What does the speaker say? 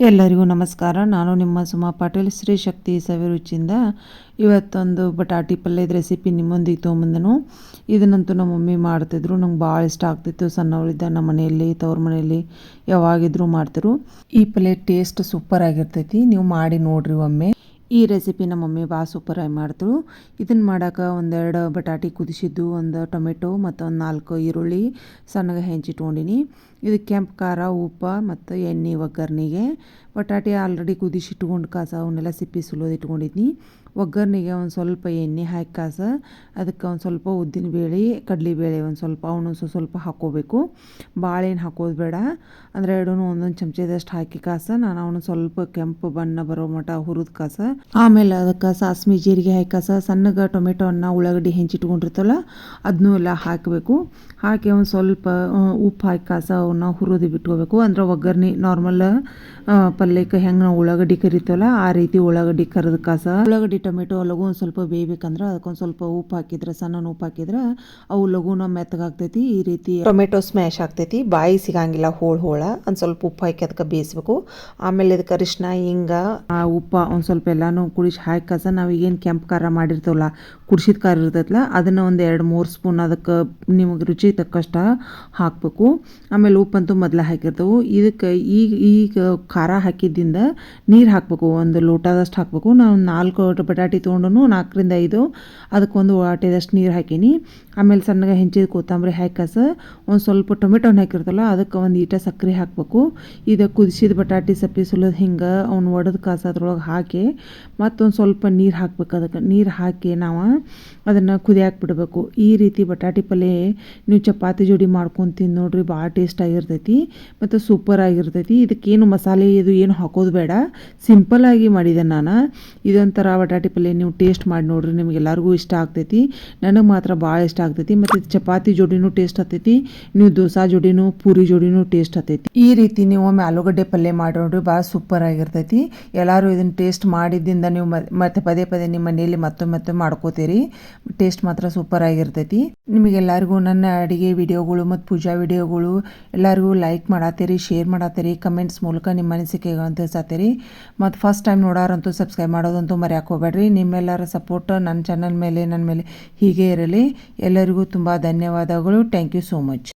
ಎಲ್ಲರಿಗೂ ನಮಸ್ಕಾರ. ನಾನು ನಿಮ್ಮ ಸುಮಾ ಪಾಟೀಲ್. ಶ್ರೀ ಶಕ್ತಿ ಸವಿರುಚಿಯಿಂದ ಇವತ್ತೊಂದು ಬಟಾಟಿ ಪಲ್ಯದ ರೆಸಿಪಿ ನಿಮ್ಮೊಂದಿಗೆ ತೊಗೊಂಬಂದನು. ಇದನ್ನಂತೂ ನಮ್ಮ ಮಮ್ಮಿ ಮಾಡ್ತಿದ್ರು. ನಂಗೆ ಭಾಳ ಇಷ್ಟ ಆಗ್ತಿತ್ತು. ಸಣ್ಣವಳಿದ್ದ ನಮ್ಮ ಮನೆಯಲ್ಲಿ, ತವ್ರ ಮನೆಯಲ್ಲಿ ಯಾವಾಗಿದ್ರೂ ಮಾಡ್ತಿರು ಈ ಪಲ್ಯ ಟೇಸ್ಟ್ ಸೂಪರ್ ಆಗಿರ್ತೈತಿ. ನೀವು ಮಾಡಿ ನೋಡ್ರಿ ಒಮ್ಮೆ. ಈ ರೆಸಿಪಿ ನಮ್ಮ ಮಮ್ಮಿ ಭಾಳ ಸೂಪರಾಗಿ ಮಾಡ್ತಳು. ಇದನ್ನು ಮಾಡೋಕೆ ಒಂದೆರಡು ಬಟಾಟಿ ಕುದಿಸಿದ್ದು, ಒಂದು ಟೊಮೆಟೊ ಮತ್ತು ಒಂದು ನಾಲ್ಕು ಈರುಳ್ಳಿ ಸಣ್ಣಗೆ ಹೆಂಚಿಟ್ಕೊಂಡಿನಿ. ಇದು ಕೆಂಪು, ಖಾರ, ಉಪ್ಪು ಮತ್ತು ಎಣ್ಣೆ ಒಗ್ಗರಣೆಗೆ. ಬಟಾಟಿ ಆಲ್ರೆಡಿ ಕುದಿಸಿಟ್ಕೊಂಡು ಕಾಸ ಅವನ್ನೆಲ್ಲ ಸಿಪ್ಪಿ ಸುಲೋದು ಇಟ್ಕೊಂಡಿದ್ನಿ. ಒಗ್ಗರ್ನಿಗೆ ಒಂದು ಸ್ವಲ್ಪ ಎಣ್ಣೆ ಹಾಕಿ ಕಾಸ, ಅದಕ್ಕೆ ಒಂದು ಸ್ವಲ್ಪ ಉದ್ದಿನ ಬೇಳೆ ಕಡಲೆಬೇಳೆ ಒಂದು ಸ್ವಲ್ಪ ಅವನು ಸ್ವಲ್ಪ ಹಾಕ್ಕೋಬೇಕು ಬಾಳೆಹಣ್ಣು ಹಾಕೋದು ಬೇಡ, ಅಂದರೆ ಎರಡೂ ಒಂದೊಂದು ಚಮಚದಷ್ಟು ಹಾಕಿ ಕಾಸ, ನಾನು ಅವನು ಸ್ವಲ್ಪ ಕೆಂಪು ಬಣ್ಣ ಬರೋ ಮಟ ಹುರಿದ ಕಾಸ. ಆಮೇಲೆ ಅದಕ್ಕೆ ಸಾಸ್ಮಿ, ಜೀರಿಗೆ ಹಾಕಿ ಕಾಸ, ಸಣ್ಣಗೆ ಟೊಮೆಟೊನ್ನ ಉಳ್ಳಾಗಡ್ಡಿ ಹೆಂಚಿಟ್ಕೊಂಡಿರ್ತಲ್ಲ ಅದನ್ನೂ ಎಲ್ಲ ಹಾಕಬೇಕು. ಹಾಕಿ ಒಂದು ಸ್ವಲ್ಪ ಉಪ್ಪು ಹಾಕಿ ಕಾಸ ಅವನ್ನ ಹುರಿದು ಬಿಟ್ಕೋಬೇಕು. ಅಂದ್ರೆ ಒಗ್ಗರಣೆ ನಾರ್ಮಲ್ ಪಲ್ಯಕ್ಕೆ ಹೆಂಗೆ ನಾವು ಉಳ್ಳಾಗಡ್ಡಿ ಕರಿತೀವಲ್ಲ, ಆ ರೀತಿ ಉಳ್ಳಾಗಡ್ಡಿ ಕರೆದ ಕಾಸ. ಉಳ್ಳಾಗಡ್ಡಿ ಟೊಮೆಟೊ ಲಘು ಒಂದು ಸ್ವಲ್ಪ ಬೇಯಬೇಕಂದ್ರೆ ಅದಕ್ಕೊಂದು ಸ್ವಲ್ಪ ಉಪ್ಪು ಹಾಕಿದ್ರೆ ಸಣ್ಣ ಉಪ್ಪು ಹಾಕಿದ್ರೆ ಅವು ಲಘುನ ಮೆತ್ತಗಾಗ್ತೈತಿ. ಈ ರೀತಿ ಟೊಮೆಟೊ ಸ್ಮ್ಯಾಶ್ ಆಗ್ತೈತಿ. ಬಾಯಿ ಸಿಗಂಗಿಲ್ಲ ಹೋಳು ಹೋಳ. ಒಂದು ಸ್ವಲ್ಪ ಉಪ್ಪು ಹಾಕಿ ಅದಕ್ಕೆ ಬೇಯಿಸ್ಬೇಕು. ಆಮೇಲೆ ಅದಕ್ಕೆ ಅರಿಶಿನ ಹಿಂಗ ಆ ಉಪ್ಪು ಒಂದು ಸ್ವಲ್ಪ ಎಲ್ಲಾನು ಕುಡಿಸಿ ಹಾಕಿ ಕಸ. ನಾವು ಏನು ಕೆಂಪು ಖಾರ ಮಾಡಿರ್ತೇವಲ್ಲ ಕುಡಿಸಿದ ಖಾರ ಇರ್ತೈತಲ್ಲ ಅದನ್ನು ಒಂದು ಎರಡು ಮೂರು ಸ್ಪೂನ್ ಅದಕ್ಕೆ ನಿಮಗೆ ರುಚಿ ತಕ್ಕಷ್ಟ ಹಾಕಬೇಕು. ಆಮೇಲೆ ಉಪ್ಪಂತೂ ಮೊದಲೇ ಹಾಕಿರ್ತೇವೆ. ಇದಕ್ಕೆ ಈಗ ಈಗ ಖಾರ ಹಾಕಿದ್ದಿಂದ ನೀರು ಹಾಕಬೇಕು. ಒಂದು ಲೋಟದಷ್ಟು ಹಾಕಬೇಕು. ನಾವು ನಾಲ್ಕು ಬಟಾಟಿ ತೊಗೊಂಡು ನಾಲ್ಕರಿಂದ ಐದು. ಅದಕ್ಕೊಂದು ವಾಟಿದಷ್ಟು ನೀರು ಹಾಕೀನಿ. ಆಮೇಲೆ ಸಣ್ಣಗೆ ಹೆಂಚಿದ ಕೊತ್ತಂಬರಿ ಹಾಕಸ ಒಂದು ಸ್ವಲ್ಪ ಟೊಮೆಟೊ ಹಾಕಿರ್ತಲ್ಲ, ಅದಕ್ಕೆ ಒಂದು ಈಟ ಸಕ್ಕರೆ ಹಾಕಬೇಕು. ಇದು ಕುದಿಸಿದ ಬಟಾಟಿ ಸಪ್ಪಿ ಸುಲದ ಹಿಂಗೆ ಅವ್ನು ಒಡೆದು ಕಾಸ ಅದ್ರೊಳಗೆ ಹಾಕಿ, ಮತ್ತೊಂದು ಸ್ವಲ್ಪ ನೀರು ಹಾಕ್ಬೇಕು ಅದಕ್ಕೆ. ನೀರು ಹಾಕಿ ನಾವು ಅದನ್ನು ಕುದಿಯಾಕೆ ಬಿಡಬೇಕು. ಈ ರೀತಿ ಬಟಾಟಿ ಪಲ್ಯ ನೀವು ಚಪಾತಿ ಜೋಡಿ ಮಾಡ್ಕೊಂಡು ತಿಂದು ನೋಡ್ರಿ, ಭಾಳ ಟೇಸ್ಟ್ ಆಗಿರ್ತೈತಿ ಮತ್ತು ಸೂಪರ್ ಆಗಿರ್ತೈತಿ. ಇದಕ್ಕೇನು ಮಸಾಲೆ ಇದು ಏನು ಹಾಕೋದು ಬೇಡ. ಸಿಂಪಲ್ ಆಗಿ ಮಾಡಿದೆ ನಾನು. ಇದೊಂಥರ ಬಟಾಟಿ ಪಲ್ಯ ನೀವು ಟೇಸ್ಟ್ ಮಾಡಿ ನೋಡ್ರಿ, ನಿಮ್ಗೆ ಎಲ್ಲರಿಗೂ ಇಷ್ಟ ಆಗ್ತೈತಿ. ನನಗೆ ಮಾತ್ರ ಭಾಳ ಇಷ್ಟ ಆಗ್ತೈತಿ. ಮತ್ತು ಚಪಾತಿ ಜೋಡಿನೂ ಟೇಸ್ಟ್ ಆಗ್ತೈತಿ. ನೀವು ದೋಸಾ ಜೋಡಿನೂ, ಪೂರಿ ಜೋಡಿನೂ ಟೇಸ್ಟ್ ಆಗ್ತೈತಿ. ಈ ರೀತಿ ನೀವು ಒಮ್ಮೆ ಆಲೂಗಡ್ಡೆ ಪಲ್ಯ ಮಾಡಿ ನೋಡ್ರಿ ಭಾಳ ಸೂಪರ್ ಆಗಿರ್ತೈತಿ. ಎಲ್ಲರೂ ಇದನ್ನು ಟೇಸ್ಟ್ ಮಾಡಿದ್ದಿಂದ ನೀವು ಮತ್ತೆ ಪದೇ ಪದೇ ನಿಮ್ಮ ಮನೆಯಲ್ಲಿ ಮತ್ತೊಮ್ಮೆ ಮತ್ತೆ ಮಾಡ್ಕೋತೀರಿ. ಟೇಸ್ಟ್ ಮಾತ್ರ ಸೂಪರ್ ಆಗಿರ್ತೈತಿ. ನಿಮಗೆಲ್ಲರಿಗೂ ನನ್ನ ಅಡುಗೆ ವಿಡಿಯೋಗಳು ಮತ್ತು ಪೂಜಾ ವಿಡಿಯೋಗಳು ಎಲ್ಲರಿಗೂ ಲೈಕ್ ಮಾಡತ್ತೀರಿ ಶೇರ್ ಮಾಡತ್ತೀರಿ ಕಮೆಂಟ್ಸ್ ಮೂಲಕ ನಿಮ್ಮ ಅನಿಸಿಕೆಗಳನ್ನು ತಿಳಿಸತ್ತೀರಿ ಮತ್ತು ಫಸ್ಟ್ ಟೈಮ್ ನೋಡೋರಂತೂ ಸಬ್ಸ್ಕ್ರೈಬ್ ಮಾಡೋದಂತೂ ಮರೆಯೋಕೆ ಹೋಗ್ಬೇಡ್ರಿ ನಿಮ್ಮೆಲ್ಲರ ಸಪೋರ್ಟ್ ನನ್ನ ಚಾನಲ್ ಮೇಲೆ ನನ್ನ ಮೇಲೆ ಹೀಗೆ ಇರಲಿ. ಎಲ್ಲರಿಗೂ ತುಂಬ ಧನ್ಯವಾದಗಳು. Thank you so much